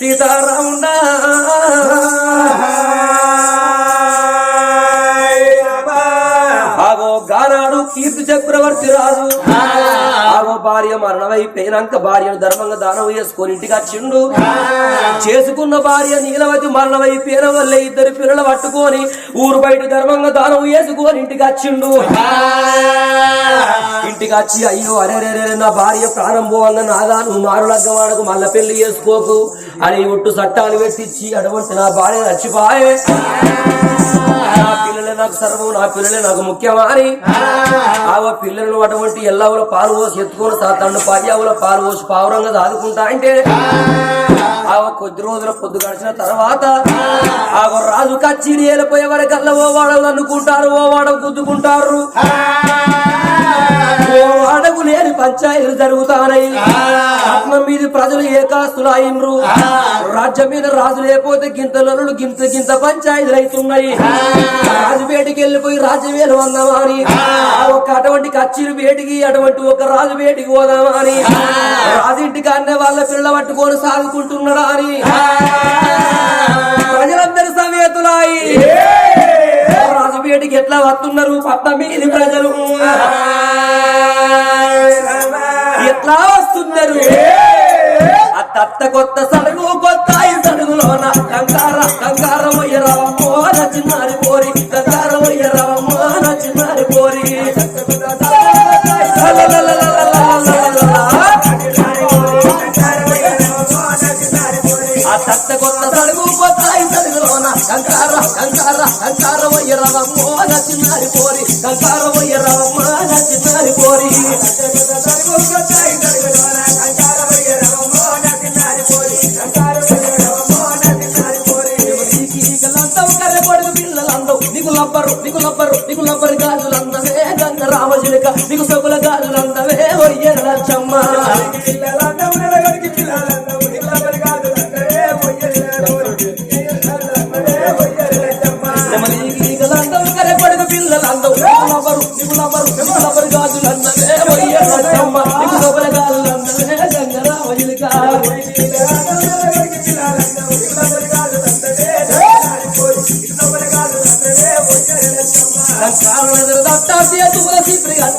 సీతారాముడా. ఆగో గానాడు కీర్తి చక్రవర్తి రాజు. ఆగో భార్య మరణమైపోయినాక భార్యను ధర్మంగా దానం చేసుకొని ఇంటికి వచ్చిండు. చేసుకున్న భార్య నీలవతి మరణమైపోయిన వల్ల ఇద్దరు పిల్లలు పట్టుకొని ఊరు బయట ధర్మంగా దానం చేసుకొని ఇంటికి వచ్చిండు. ఇంటికి వచ్చి అయ్యో అరే నా భార్య ప్రాణం పోవంగా నాగా నువ్వు మారు లగ్గవాడకు మళ్ళీ పెళ్ళి చేసుకోకు. అని ఒట్టు చట్టాలు పెట్టించి అటువంటి నా భార్య నచ్చిపోయే నా పిల్లలే నాకు సర్వం నా పిల్లలే నాకు ముఖ్యమని ఆ పిల్లలు అటువంటి ఎల్లవుల పాలు పోసి ఎత్తుకొని తండ్రి పర్యావుల పాలు పోసి పావురంగా దాదుకుంటా అంటే ఆ కొద్ది రోజుల పొద్దు గడిచిన తర్వాత ఆ రాజు కచ్చి వెళ్ళిపోయే వరకల్లా ఓ వాడలు అనుకుంటారు ఓ వాడ గుద్దుకుంటారు. వాడకు లేని పంచాయతీలు జరుగుతానయి పట్నం మీద ప్రజలు ఏకాస్తులు అయినరు రాజ్యం మీద రాజు లేకపోతే గింతలు గింత గింత పంచాయతీలు అవుతున్నాయి రాజు వేటికి వెళ్ళిపోయి రాజ్యం వేలు వందామా అని ఆ ఒక్క అటువంటి కచ్చిరి వేటికి అటువంటి ఒక రాజు వేటికి పోదామా అని రాజింటికి అన్నే వాళ్ళ పిల్ల పట్టుకొని సాగుకుంటున్నాడా అని ప్రజలందరూ సమేతులాయి రాజుపేటకి ఎట్లా వస్తున్నారు? పట్నం మీది ప్రజలు. ఎట్లా వస్తున్నారు? అత్త కొత్త సడుగు కొత్త ఈ సడుగులోన కంగార కంకారమయ్య రవమ్మో నచ్చినారి పోరి కంకారమయ్య నచ్చినారి పోరి ఆ కొత్త సడుగు కొత్త ఈ సడుగులోన కంగార కంగార కంకారమయ్య రవమ్మో కంకారమయ్య రవమ్మ నచ్చినారి పోరి నీకు లబ్బరు నీకు లబ్బరు నీకు లబ్బరు గాజులందవే గంగ రామజిలక నీకు సొగుల గాజులందవే ఒయ్యర లచ్చమ్మ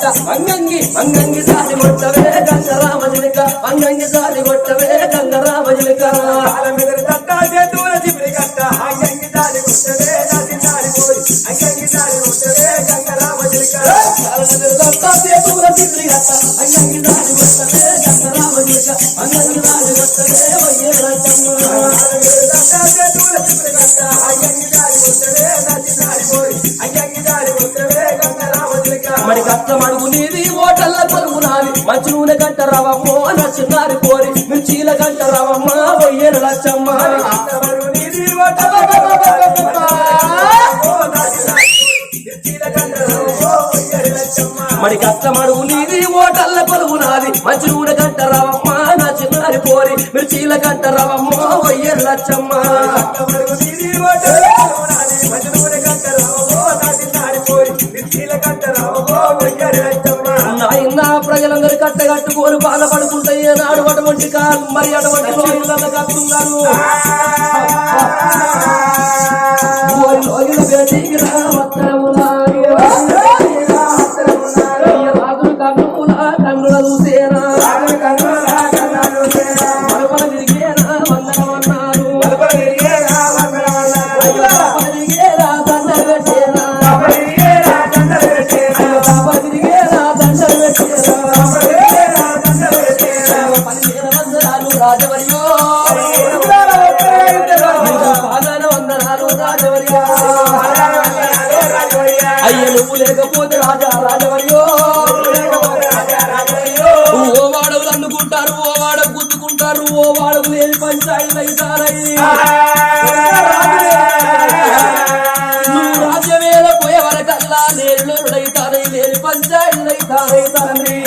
అంగంగి అంగంగి సారి కొట్టవే గంగ రామజిలిక. అంగంగి సారి కొట్టవే గంగ రామజిలిక. అంగంగి సారి కొట్టవే గంగ రామజిలిక. గంట రవమ్మో నచ్చినారి కోరి మిర్చీల గంట రవమ్మ వయ్యేరు లచ్చమ్మ. మరి కష్టం అడుగు నీది ఓటల్ల పలుగు నాది. మంచి నూనె గంట రవమ్మ నచ్చినారి కోరి మిర్చీల గంట రవమ్మ వయ్యేరు లచ్చమ్మ. నాయన కట్టగట్టుకోరు బాధపడుకుంటాయి నాడు అటువంటి కాదు మరి అటువంటి రోజులలో కట్టున్నారు బేటీకి నువ్వు లేకపోతే రాజా రాజవయ్యో ఓ వాడవులు అందుకుంటారు ఓ వాడకు గుద్దుకుంటారు ఓ వాడకు లేని పంచాయతీ అవుతారయ్యి నువ్వు పోయే వరకల్లా లేని తండ్రి.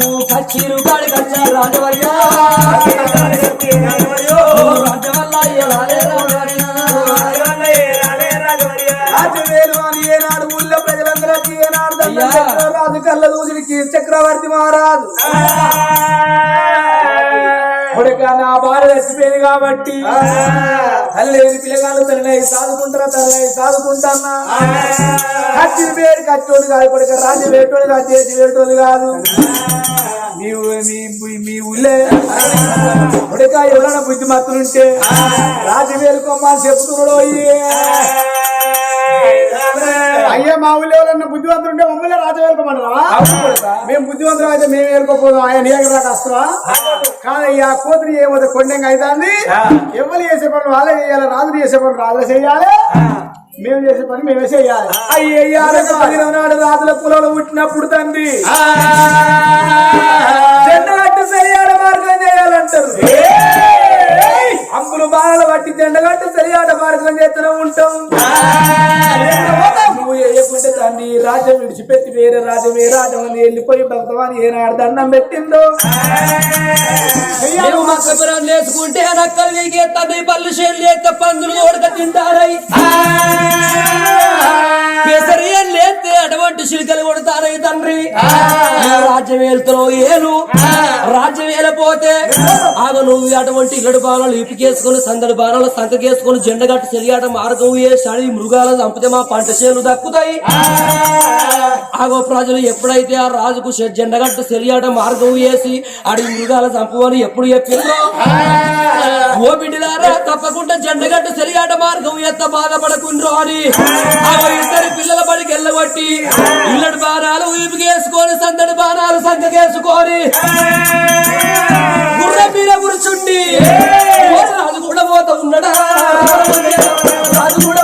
నువ్వు కాడి కచ్చా దండం అయ్యా. పెట్టారు. చక్రవర్తి మహారాజు కొడుక నా భార్య చచ్చిపోయింది కాబట్టి తల్లి పిల్లగాళ్ళు తల్లి సాదుకుంటారా తల్లి సాదుకుంటానా కత్తి పేరు కట్టోడు కాదు కొడుక రాజు వేటోడు కాదు చేసి వేటోడు కాదు మీ ఊళ్ళే కొడుక ఎవరైనా బుద్ధిమత్తులుంటే రాజు వేలుకోమని చెప్తున్నాడు అయ్యా మా ఊళ్ళో ఎవరన్నా బుద్ధివంతులు ఉంటే మమ్మల్ని రాజు వేలుకోమన్నారా మేము బుద్ధివంతులు అయితే మేము వేలుకోపోదాం ఆయన నీ దగ్గర కానీ ఆ కోతిని ఏమో కొండంగా అవుతుంది ఎవరు చేసే పనులు వాళ్ళే చేయాలి రాజులు చేసే పనులు రాజులు చేయాలి. మేము చేసే పని మేమే చేయాలి. అయ్యారు నాడు రాజుల కులంలో పుట్టినప్పుడు తండ్రి. సరియాడ మార్గం చేయాలంటారు. అంకులు బాణాలు పట్టి జెండగట్టు సరియాడ మార్గం చేస్తూనే ఉంటాం. నువ్వు దాన్ని రాజ్యం విడిచిపెట్టి వేరే రాజ్యం ఏ రాజ్యం అని వెళ్ళిపోయి భక్తవాని ఏనాడు దండం పెట్టిందో? మేము మక్కపురం వేసుకుంటే నక్కలు వీగేస్తాయి పళ్ళు చేలు లేక పందులు ఓడక తింటారై. పెసరియలు లేస్తే అటువంటి చిలుకలు కొడతారై తండ్రి. రాజ్యం వెళ్తున్నావు ఏను రాజ్యం వెళ్ళపోతే ఆమె నువ్వు అటువంటి ఇల్లడి బాణాలు ఇపికేసుకుని సందడి బాణాలు సంకకేసుకుని జెండగట్టు చెలియాట మార్గం ఏ శని మృగాలు చంపితే మా పంట చేలు దక్కుతాయి. ఆగో ప్రజలు ఎప్పుడైతే ఆ రాజుకు షె- జెండగట్టు మార్గం వేసి అడవి మృగాల చంపమని ఎప్పుడు చెప్పిందో ఓ బిడ్డలారా తప్పకుండా జెండగట్టు సెరియాట మార్గం ఎత్త బాధపడకుండ్రు అని. ఆగో ఇద్దరు పిల్లల బడికి వెళ్ళబట్టి ఇల్లడి బాణాలు ఊపికేసుకొని సందడి బాణాలు సంకకేసుకొని గుర్రం మీద కూర్చుండి. రాజు కూడా పోతా ఉన్నాడా? రాజు కూడా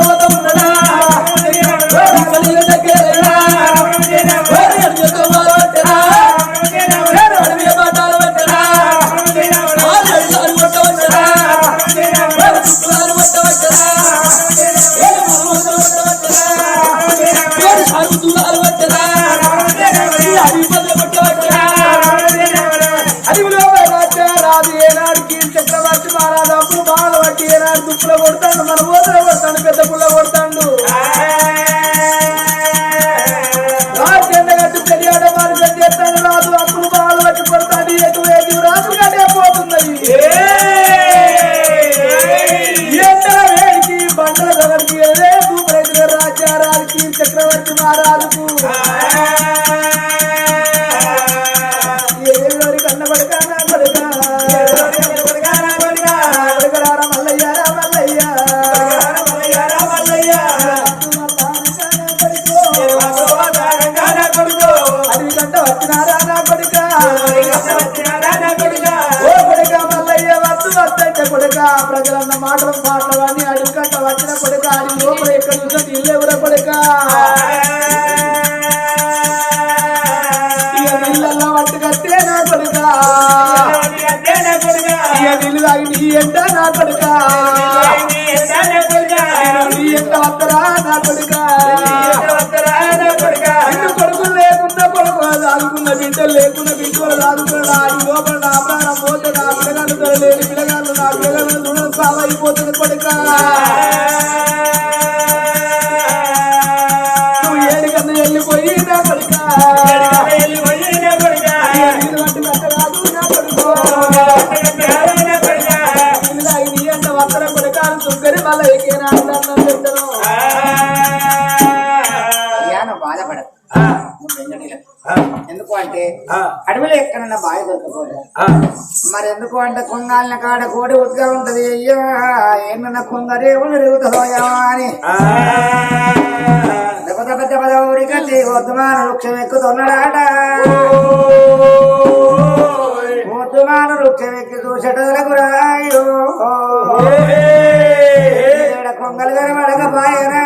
చక్రవర్తి మహారాజు అప్పుడు బాగా పట్టి ఏనాడు దుప్పులో కొడతాను మన కొడుక ప్రజలన్న మాటలు అడవి గంట వచ్చిన కొడుక అది లోపల ఎక్కడ చూసినట్టు ఇల్లు ఎవర కొడుక. ఇక నీళ్ళల్లో పట్టుకత్తే నా కొడుక. నీళ్ళు తాగి నీ ఎంట నా కొడుక. నీ ఎంట వద్దరా నా కొడుక. కొడుకు దాదుకున్న బిడ్డలు లేకున్న బిడ్డలు దాదుకున్నా ఈ లోపల నా ప్రాణం పోతే నా పిల్లగాళ్ళు లేని పిల్లగాళ్ళు నా పిల్లగాళ్ళు రుణం సావైపోతుంది కొడుక నువ్వు ఏడు కన్నా వెళ్ళిపోయి నా కొడుక? కట్టరాదు నా కొడుకు. అంటే అడవిలో ఎక్కడన్నా బావి దొరకపోదు మరి ఎందుకు అంటే కొంగాలిన కాడ కోడి ఉద్గా ఉంటది. అయ్యా ఏమన్నా కొంగరేవులు తిరుగుతుందో అని. దెబ్బ దెబ్బ ఊరి కట్టి వద్దుమాన వృక్షం ఎక్కుతున్నాడాట. వద్దుమాన వృక్షం ఎక్కి చూసేటలకు రాయు కొంగలు కనబడక పాయనా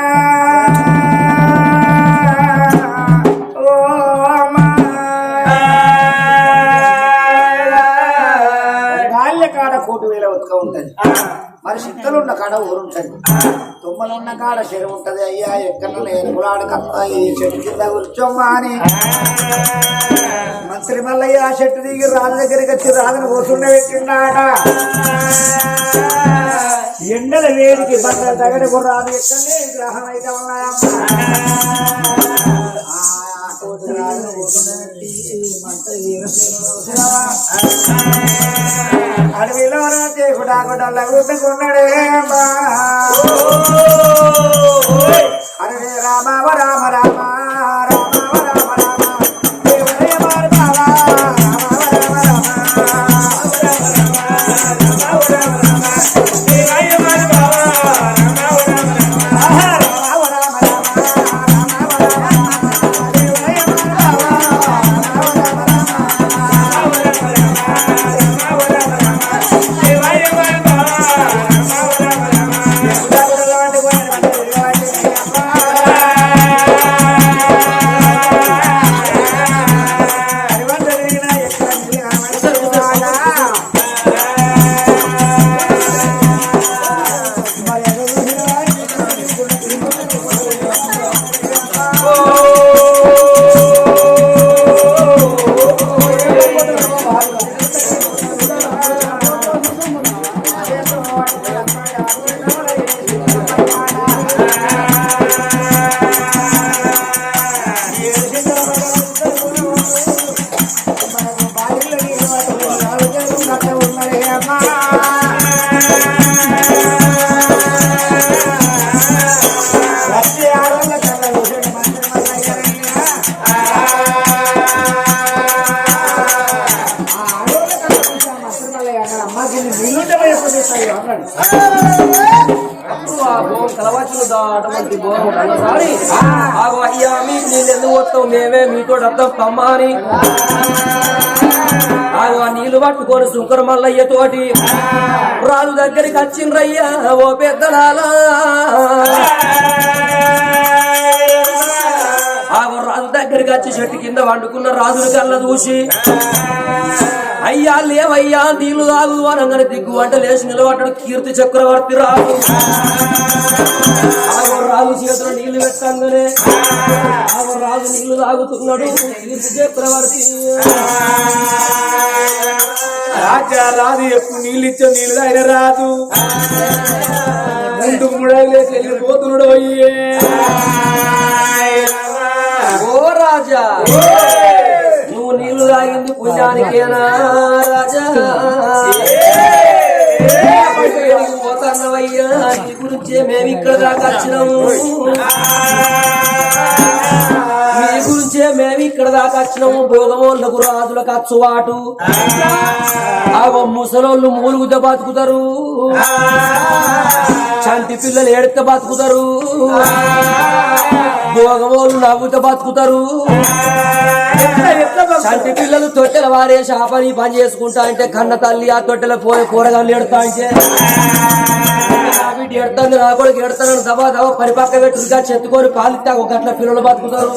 వేల ఉతక ఉంటది మరి సిద్ధలు ఉన్న కాడ ఊరుంటది తుమ్మలు ఉన్న కాడ చెరువు ఉంటది అయ్యా ఎక్కడ ఎరుపులాడు కత్త ఈ చెట్టు కింద కూర్చోమ్మా అని మంత్రి మల్లయ్య ఆ చెట్టు దిగి రాజు దగ్గరికి వచ్చి రాజును కూర్చుండే పెట్టిండాట ఎండల వేడికి బండ తగడి గుర్రాలు ఎక్కడే గ్రహం అయితే ఉన్నాయమ్మా మంత్రి చూసినావా? అడవిలో దేవుడా గుడ్డల అమ్మా. అరే రామ రామ రామ. మీతో అని ఆ నీళ్ళు పట్టుకొని శుంకర మల్లయ్య తోటి. రాజు దగ్గరికి వచ్చిండ్రయ్యా ఓ పెద్దలాలా ఆ రాజు దగ్గరికి వచ్చి చెట్టు కింద వండుకున్న రాజుని కళ్ళ చూసి. అయ్యా లేవయ్యా నీళ్ళు తాగు అనగానే దిగ్గు వంట లేచి నిలబడ్డాడు కీర్తి చక్రవర్తి రాజు. రాజు చేతిలో నీళ్ళు పెట్టంగానే రాజు నీళ్ళు తాగుతున్నాడు కీర్తి చక్రవర్తి. రాజా రాదు ఎప్పుడు నీళ్ళు ఇచ్చా నీళ్ళు ఆయన రాదు ముందు ముడలేసి వెళ్ళిపోతున్నాడు అయ్యే. ఓ రాజా. తాగింది పుణ్యానికేనా రాజా పోతాన్నవయ్యా నీ గురించే మేము ఇక్కడ దాకా వచ్చినాము నీ గురించే మేము ఇక్కడ దాకా వచ్చినాము భోగమోళ్ళకు రాజులకు అచ్చువాటు ఆగో ముసలోళ్ళు మూలుగుతే బతుకుతారు చంటి పిల్లలు ఏడితే బతుకుతారు భోగవోలు నవ్వుతే బతుకుతారు. చంటి పిల్లలు తొట్టెల వారే శాపని పని చేసుకుంటా అంటే కన్న తల్లి ఆ తొట్టెల పోయి కూరగాయలు ఎడతా అంటే. బిడ్డ ఎడతాను నా కొడుకు ఎడతాను దబా దబా పరిపక్క పెట్టుగా చెత్తుకొని పాలిస్తే ఒక గట్ల పిల్లలు బతుకుతారు.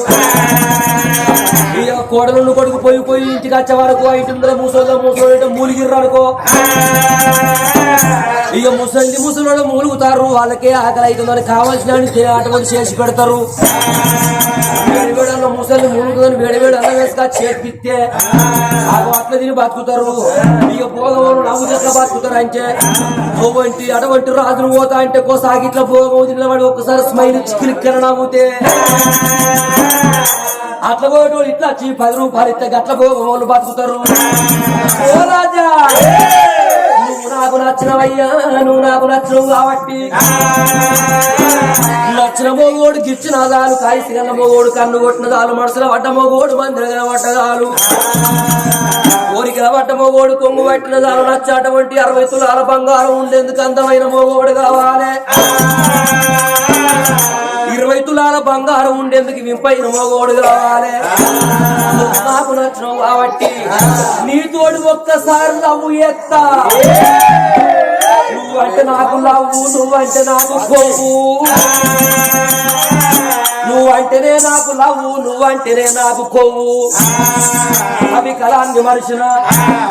ఈ కోడలు కొడుకు పోయి పోయి ఇంటికి వచ్చే వరకు ఆ ఇంటి ముందర మూసోదో మూసోదో మూలిగిర్రు అనుకో. ఇక ముసలి ముసలోళ్ళు మూలుగుతారు వాళ్ళకే ఆకలి అవుతుందని కావాల్సిన అటువంటి చేసి పెడతారు. వేడివేడల్లో ముసలి మూలుగుదని వేడివేడి అన్నం వేసుక చేపిస్తే ఆగో అట్లా తిని బతుకుతారు. ఇక భోగం నవ్వు చెట్ల బతుకుతారు అంటే అటువంటి అటువంటి రాజులు పోతా అంటే కో సాగిట్ల ఇట్లా తినవాడు ఒక్కసారి స్మైల్ చిక్కిలిక్కన నవ్వుతే. అట్లా పోయేటోళ్ళు ఇట్లా వచ్చి పది రూపాయలు ఇస్తే అట్లా భోగం వాళ్ళు బతుకుతారు. ఓ రాజా! నువ్వు నాకు నచ్చినవయ్యా నువ్వు నాకు నచ్చినవు కాబట్టి. నచ్చిన మోగోడు గిచ్చిన దాలు కాయసి కన్న మోగోడు కన్ను కొట్టిన దాలు మనసులో పడ్డ మోగోడు మందిర పట్టదాలు కోరికల మోగోడు కొంగు పట్టిన దాలు నచ్చాటువంటి అరవై తులాల బంగారం ఉండేందుకు అందమైన మోగోడు కావాలి? ఇరవై తులాల బంగారం ఉండేందుకు వింపైన మోగోడు కావాలి? నాకు నచ్చినవు కాబట్టి నీతోడు ఒక్కసారి నవ్వు ఎత్తా. నువ్వంటే నాకు నవ్వు నువ్వంటే నాకు కొవ్వు. నువ్వంటేనే నాకు నవ్వు నువ్వంటేనే నాకు కొవ్వు. అవి కళాన్ని మరిచిన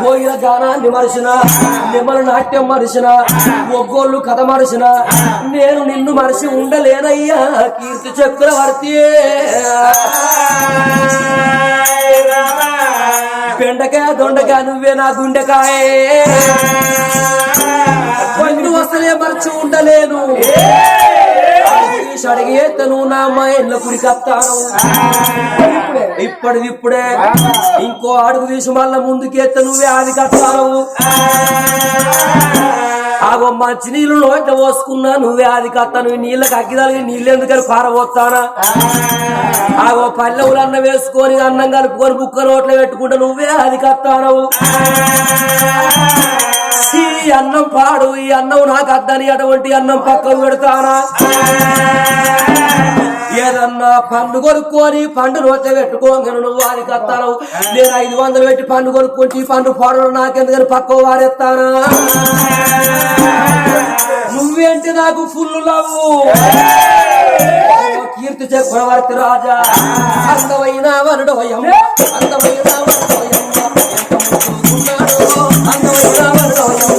పోయిన గానాన్ని మరిచిన నిమ్మల నాట్యం మరిచిన ఒగ్గోళ్ళు కథ మరిచిన నేను నిన్ను మరిచి ఉండలేనయ్యా కీర్తి చక్రవర్తి. బెండకాయ దొండకాయ నువ్వే నా గుండెకాయ. కొన్ని వస్తలే మరచి ఉండలేను. తీసి అడిగేతను నా అమ్మ ఎల్ల కుడికత్తాను ఇప్పటిది ఇప్పుడే. ఇంకో అడుగు తీసి మళ్ళా ముందుకేత్త నువ్వే ఆది కప్తాను ఆగో మంచి నీళ్ళు నోట పోసుకున్నా నువ్వే ఆది కత్తాను నీళ్ళకి అగ్గిదాలి నీళ్ళు ఎందుకని పారబోతానా? ఆగో పల్లెవులు అన్న వేసుకొని అన్నం కలుపుకొని బుక్క నోట్లో పెట్టుకుంటా నువ్వే అది కత్తాను. ఈ అన్నం పాడు ఈ అన్నం నాకు అద్దని అటువంటి అన్నం పక్కకు పెడతానా? ఏదన్నా పండు కొనుక్కొని పండు నోట్ల పెట్టుకోను నువ్వు వారికి కత్తాను. నేను ఐదు వందలు పెట్టి పండు కొనుక్కుంటే పండు పాడు నాకెందుకని పక్క వారెత్తానా నువ్వేంటి నాకు ఫుల్ లవ్వు? కీర్తి చక్రవర్తి రాజా. అందమైన వరుడవయం అందమైన వరుడవయం అందమైన వరుడవయం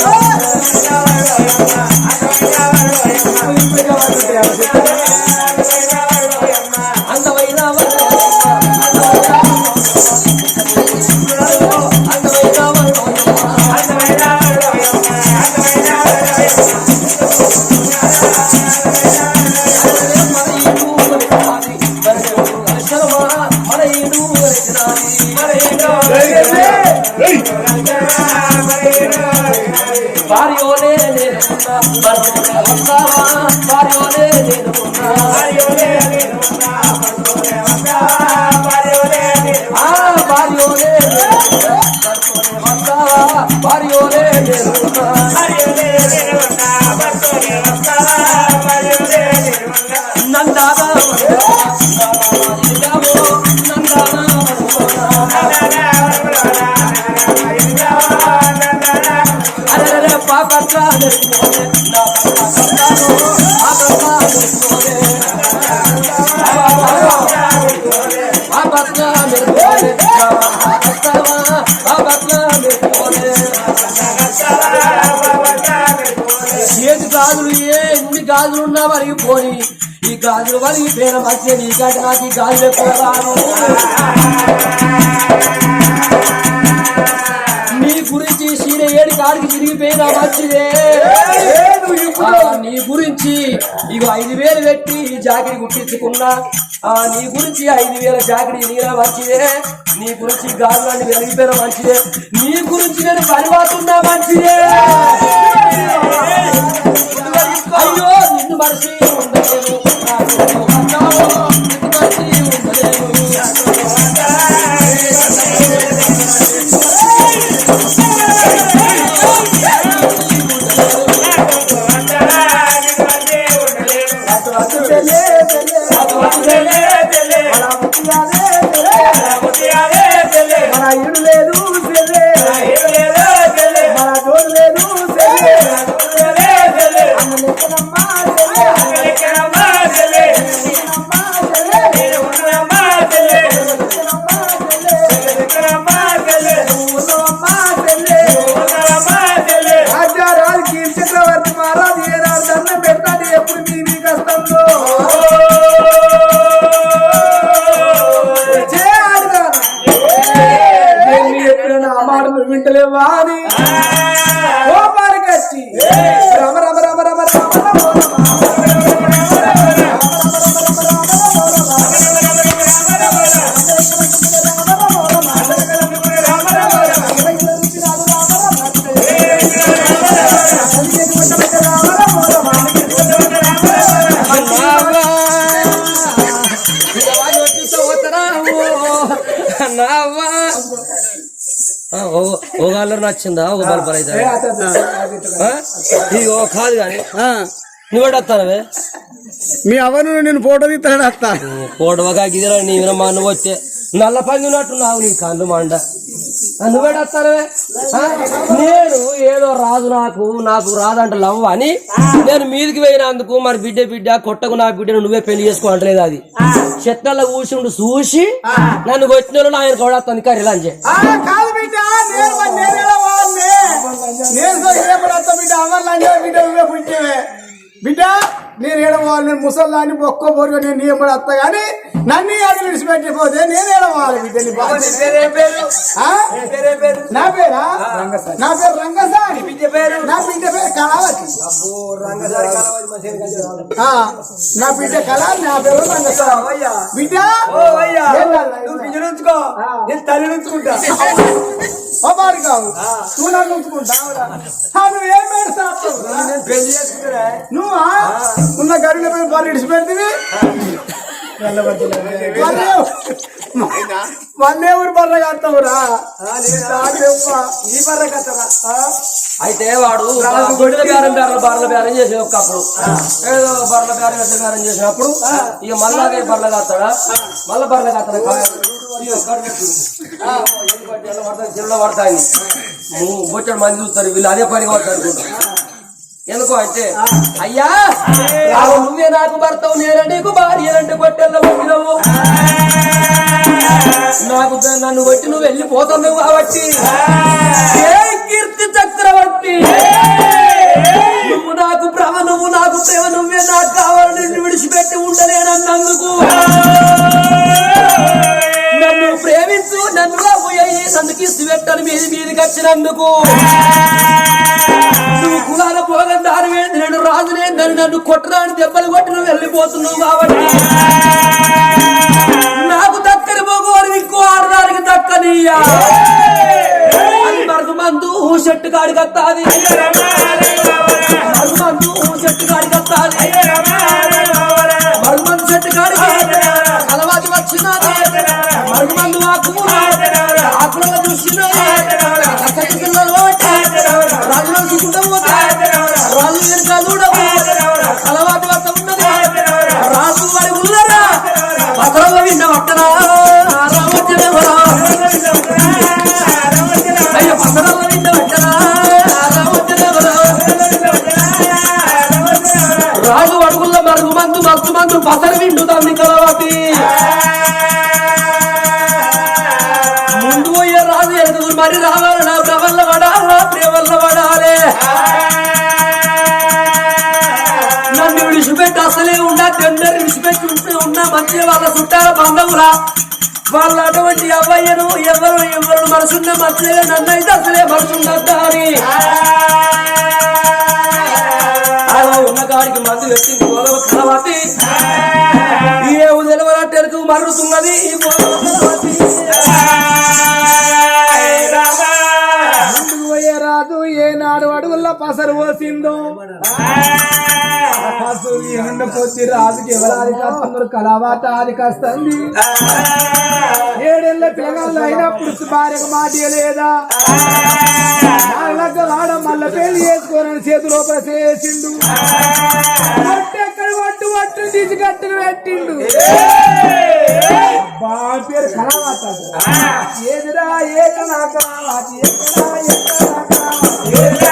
ఏది గాజులు ఏ ఎన్ని గాజులు ఉన్నా మరి పోని. ఈ గాజులు మరి పేర మధ్య నీకంటే నాకు ఈ గాజులు ఎక్కువ ఏడు కాడికి తిరిగిపోయినా మంచిదే నీ గురించి ఇక ఐదు వేలు పెట్టి ఈ జాకెట్ కుట్టించుకున్నా ఆ, నీ గురించి ఐదు వేల జాకెట్ నీలా మంచిదే నీ గురించి గాజులన్నీ వెలిగిపోయినా మంచిదే నీ గురించి నేను పరివాతున్నా మంచిదే అయ్యో నిన్ను మనిషి ఓగాళ్ళు నచ్చిందా? ఒక బల్బర్ అయితే. ఓ కాదు కానీ. నువ్వు వస్తానవే మీ అవను నేను ఫోటో తీస్తాను వస్తా. కోడవగా గిదిరా నీ మా నువ్వు వచ్చే. నల్ల పంది ఉన్నట్టున్నావు నీ కళ్ళు మండ. నువ్వేడొస్తానవే నేను ఏదో రాదు నాకు నాకు రాదంట లవ్ అని. నేను మీదికి పోయినందుకు మరి బిడ్డ బిడ్డ కొట్టకు నా బిడ్డను నువ్వే పెళ్ళి చేసుకో అంటలేదు అది. చెట్ల కూర్చుండు చూసి నన్ను వచ్చిన వాళ్ళు ఆయన కొడతాను బిడ్డ బిడ్డ నువ్వే పుట్టినవే బిడ్డ నేను ఏడవాలి నేను ముసల్లాని ఒక్క బోరుగా నేను ఏపడి వస్తా కానీ నన్ను అది విడిచిపెట్టిపోతే నేను ఏడవాలి నీ పేరా నా పేరు రంగసాని. నా బిడ్డ పేరు? కళావతి. నా బిడ్డ కళ నా పేరు రంగసాని. బిడ్డ? నేను తల్లి అమ్మాడు కావు నువ్వు నన్ను ఉంచుకుంటావురా. నువ్వు ఏం పెడతావు నువ్వా? ఉన్న గడిలో పోయి బర్రె ఇడిచి పెడితే వన్నే ఊరు బర్రె కడతావురా ఈ బర్ర కట్టరా అయితే వాడు గొడ్ల బేరం బేరం బర్ల బేరం చేసే ఒకప్పుడు ఏదో బర్ల బేరం ఎట్ల బేరం చేసినప్పుడు ఇక మళ్ళా బర్ల కడతాడా మళ్ళా బర్ల కడతాడు చిన్న పడతాయి బొచ్చడు మంది చూస్తారు వీళ్ళు అదే పని పడతారు అనుకుంటా. ఎందుకు అంటే అయ్యా! నువ్వే నాకు భర్తవు నేనే నీకు భార్య రెండు గొట్టెల్ల కొట్టినవు నాకు నన్ను కొట్టి నువ్వు వెళ్ళిపోతున్నావు కాబట్టి. ఏ కీర్తి చక్రవర్తి? నువ్వు నాకు భ్రమ నువ్వు నాకు ప్రేమ నువ్వే నాకు కావాలని విడిచిపెట్టి ఉండలేనన్నందుకు. నన్ను ప్రేమించు నన్ను రాబోయ్యి నన్ను కిసి మీది మీదికి వచ్చినందుకు. నువ్వు కులాల పోగం దాని నేను రాజునే నన్ను నన్ను కొట్టరాని దెబ్బలు కొట్టి నువ్వు వెళ్ళిపోతున్నావు కాబట్టి. నాకు దక్కని పోగోరు ఇంకో ఆడదానికి దక్కనీయా? మరుగు మందు చెట్టు కాడికి వస్తాది. ఆకులలో చూసినది చక్కటి పిల్లలు రాజులో చూసుకుంటూ రాజు వెనుక అలవాటు వద్ద ఉన్నది రాజు వాడి ఉన్నరా పత్రంలో విన్న పట్టరా రామచంద్రవరా అయ్యో పత్రంలో విన్న పట్టరా రామచంద్రవరా రాజు అడుగుల్లో మరుగు మందు మస్తు మందు పసరు విండుతాంది కలవతి. మరి రావాలి నా ప్రవల్ల పడాలా ప్రేమల్ల పడాలే నన్ను విడిచిపెట్టి అసలే ఉన్నా టెండర్ విడిచిపెట్టి ఉన్నా మంచి వాళ్ళ చుట్టాల బంధువులా. వాళ్ళ అటువంటి అబ్బాయిను ఎవరు ఎవరు మనసున్న మధ్యలో నన్ను అయితే అసలే మనసుండద్దా అని అలా ఉన్న కాడికి మందు పెట్టింది గోదవ కలవతి. ఏ ఉదలవరట్టెలకు మర్రుతున్నది ఈ అసలు పోసిందో అసలు ఏనుండ కొద్ది రాజుకి ఎవరాది కస్తున్నారు? కళావాత ఆది కస్తుంది. ఏడేళ్ళ పిల్లగాళ్ళు అయినప్పుడు భార్యకు మాట లేదా వాడ మళ్ళీ పెళ్ళి చేసుకోనని చేతి లోపల చేసిండు. ఎక్కడ తీసి కట్టును పెట్టిండు. బాగా పేరు కళావాత ఏదిరా ఏక నా కళావాత ఎక్కడా ఎక్కడ?